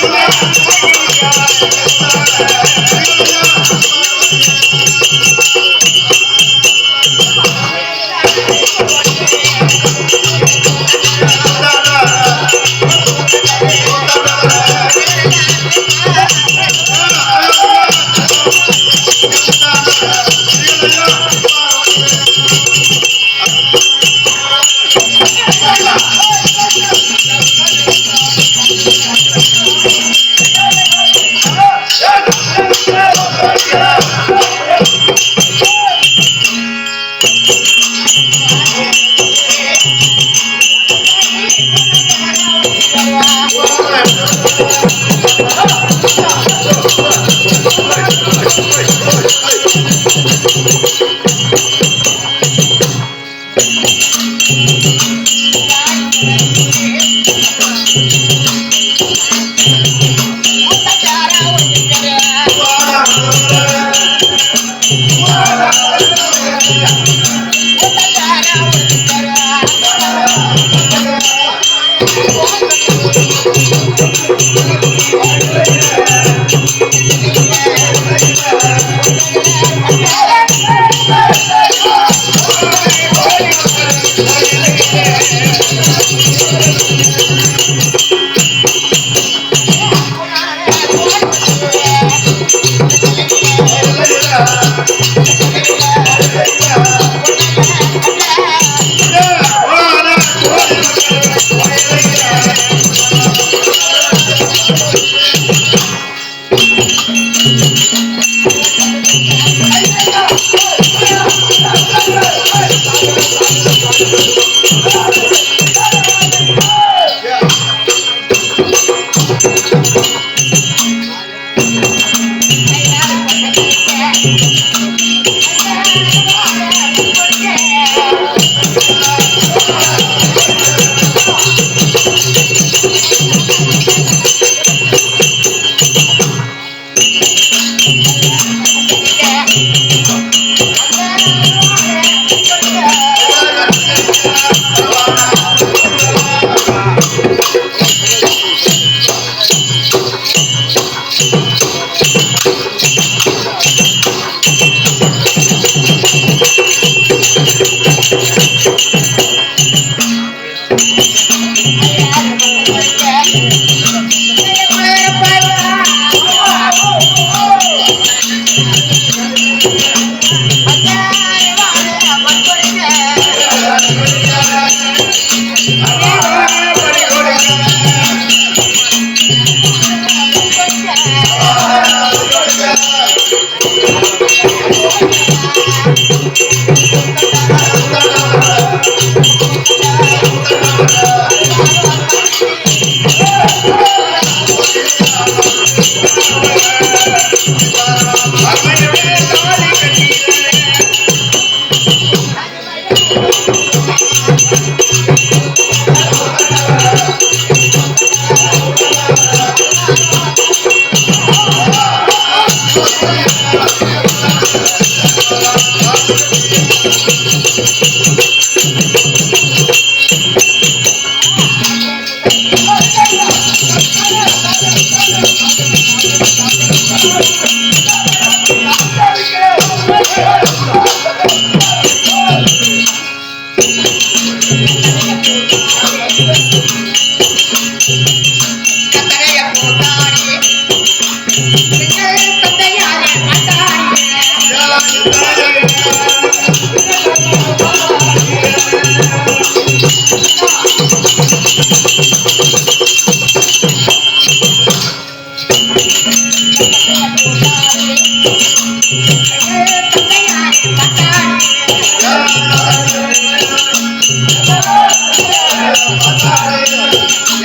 Thank you. Thank you.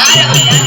Claro,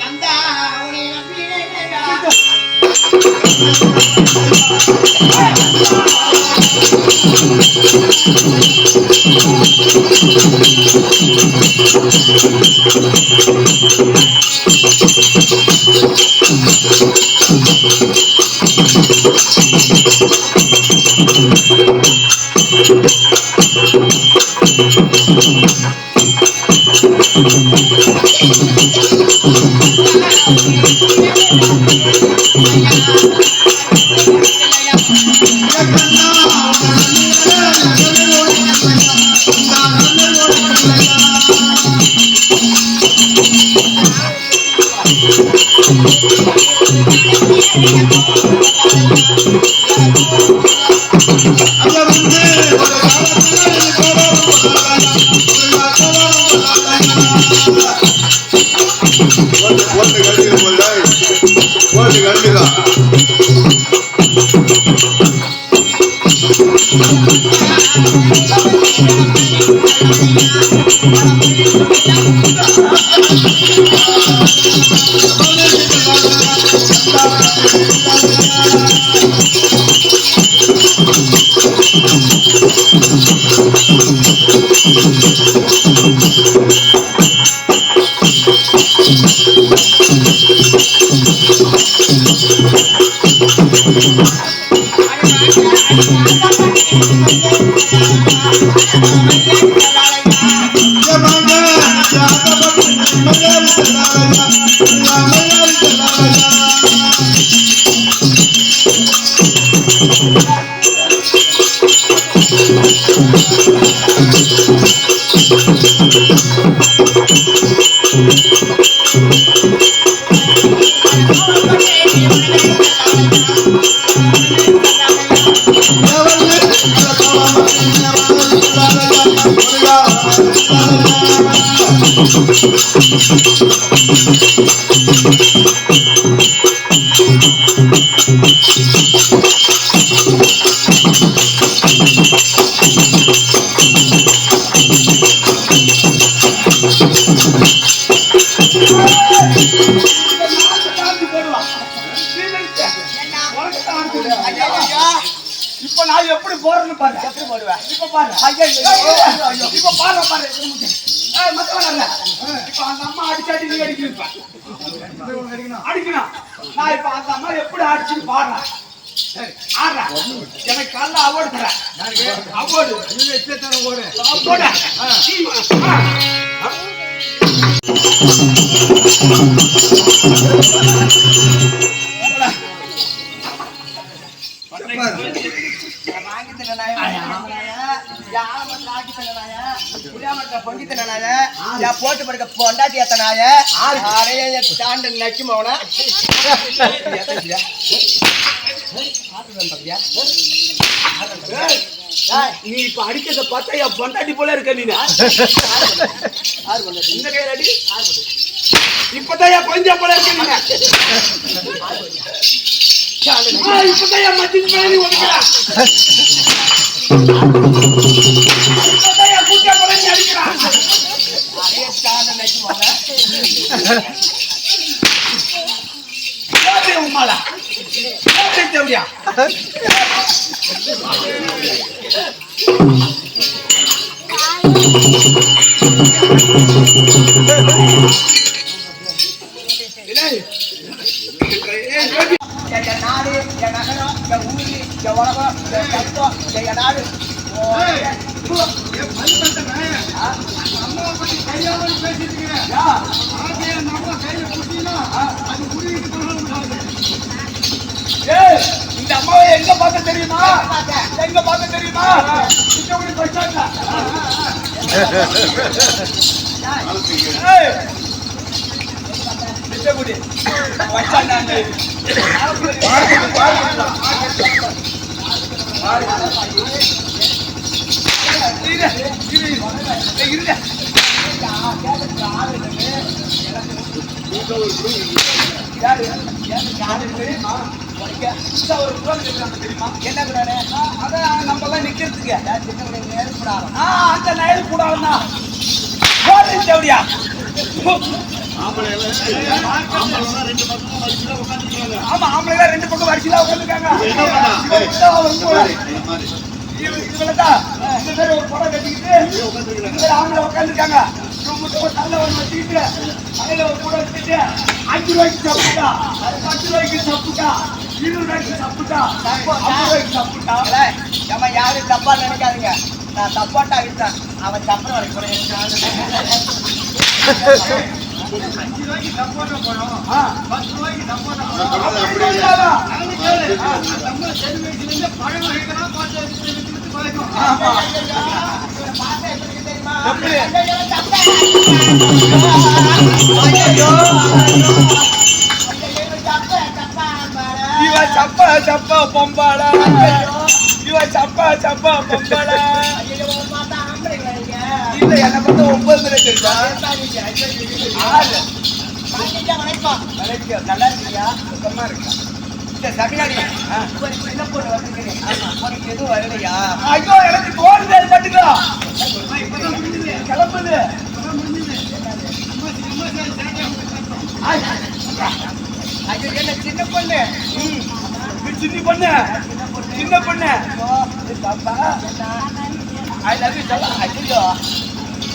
கந்தா உன்னை ハハハハ! ஏய், இப்ப அந்த அம்மா அடிச்சாடி நீ அடிக்கிறப்ப அடிக்கணும் நான் இப்ப அந்த அம்மா எப்படி அடிச்சு பாடுறேன் சரி, ஆடுறேன். எனக்கு காலைல அவார்டு தர அவார்டு போட போட்டு படுக்க பொண்டாட்டி எத்தனாய அடைய தாண்ட நக்கி நீ இப்ப அடிக்கிறத பார்த்தா என் பொண்டாட்டி போல இருக்க நீ இந்த கையில அடி இப்பதான் என் கொஞ்சம் போல இருக்க நீ இப்பதான் என் மத்திய போல நீ ஒதுக்கிறா இப்பதான் என் கூட்டிய போல நீ அடிக்கிறா அடைய தாண்ட நக்கி மோனா போட்டு உமால போட்டு தேவையா என் நாடு என் நகரம் என் ஊரு என் உலகம் என் தத்துவம் என் நாடு ஏய், இந்த அம்மாவை எங்க பார்த்த தெரியுமா எங்க பார்த்த தெரியுமா சிங்கப்பூர் பஸ் ஸ்டாண்ட்ல. ஏய், தெரியுமா? என்ன குரானே அதான் நம்ம நிக்கிறதுக்கு அந்த நயல் கூடாதுன்னா போடு ஆமா ஆம்பளை ரெண்டு பக்கம் வரிசையில உட்காந்துருக்காங்க ஆம்பளை உட்காந்துருக்காங்க வச்சுக்கிட்டு அதில் ஒரு கூட வச்சுக்கிட்டு அஞ்சு ரூபாய்க்கு சப்புட்டா பத்து ரூபாய்க்கு சப்புட்டா இருபது ரூபாய்க்கு சப்புட்டா ஐம்பது ரூபாய்க்கு சப்புட்டா. நம்ம யாரும் தப்பா நினைக்காதீங்க. நான் தப்பாட்டா விட்டேன் அவன் தப்பு வரைக்கும் கூட ஆ இவ சப்பா சப்பா பொம்பாடா. இவ சப்ப இல்ல என்ன பார்த்தா ஒன்பது மணி தெரியுதா ஆறு நல்லா இருக்கியா? சுத்தமா இருக்கா? இந்த சமையாடி சின்ன பொண்ணு வந்துருக்கேன் உனக்கு எதுவும் வரலையா? ஐயோ எனக்கு தோணுது அது மட்டுங்களா கிளம்புது. ஐயோ என்ன சின்ன பொண்ணு? சின்ன பொண்ணு? சின்ன பொண்ணு? பாப்பா ஐ லவ் யூ சொல்ல ஐயோ. என்ன பண்ணாத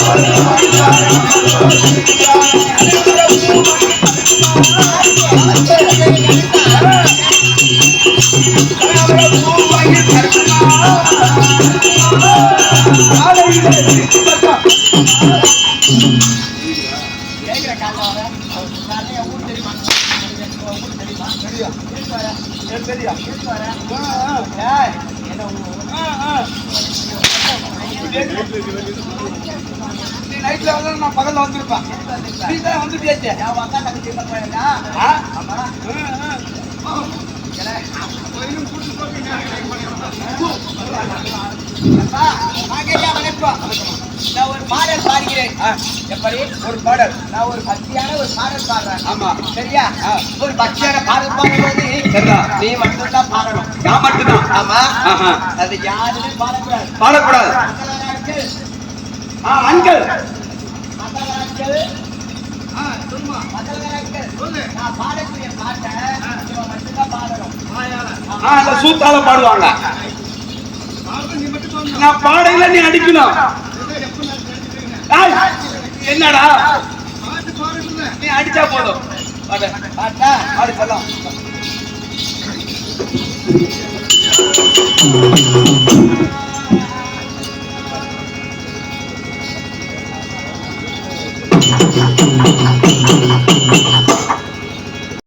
கேக்குற நீ நைட்ல வந்து நான் பகல்ல வந்திருப்பேன். நீ தான் அக்கா தங்கச்சி போயிருந்தா? நான் ஒரு பாடல் பாடுகிறேன். எப்படி? ஒரு பாடல். நான் ஒரு பக்தியான ஒரு பாடல் பாடுறேன். ஆமா. சரியா? ஒரு பக்தியான பாடல் பாடும்போது சரிதான். நீ மட்டும்தான் பாடணும். நான் மட்டும்தான். ஆமா. அது யாருமே பாடக்கூடாது. பாடக்கூடாது. மற்றவர்கள் ஆ அந்த சூத்தால பாடுவாங்க. நான் பாடையில நீ அடிக்கணும். என்னடா? நீ அடிச்சா போதும். பாடு. சொல்லலாம்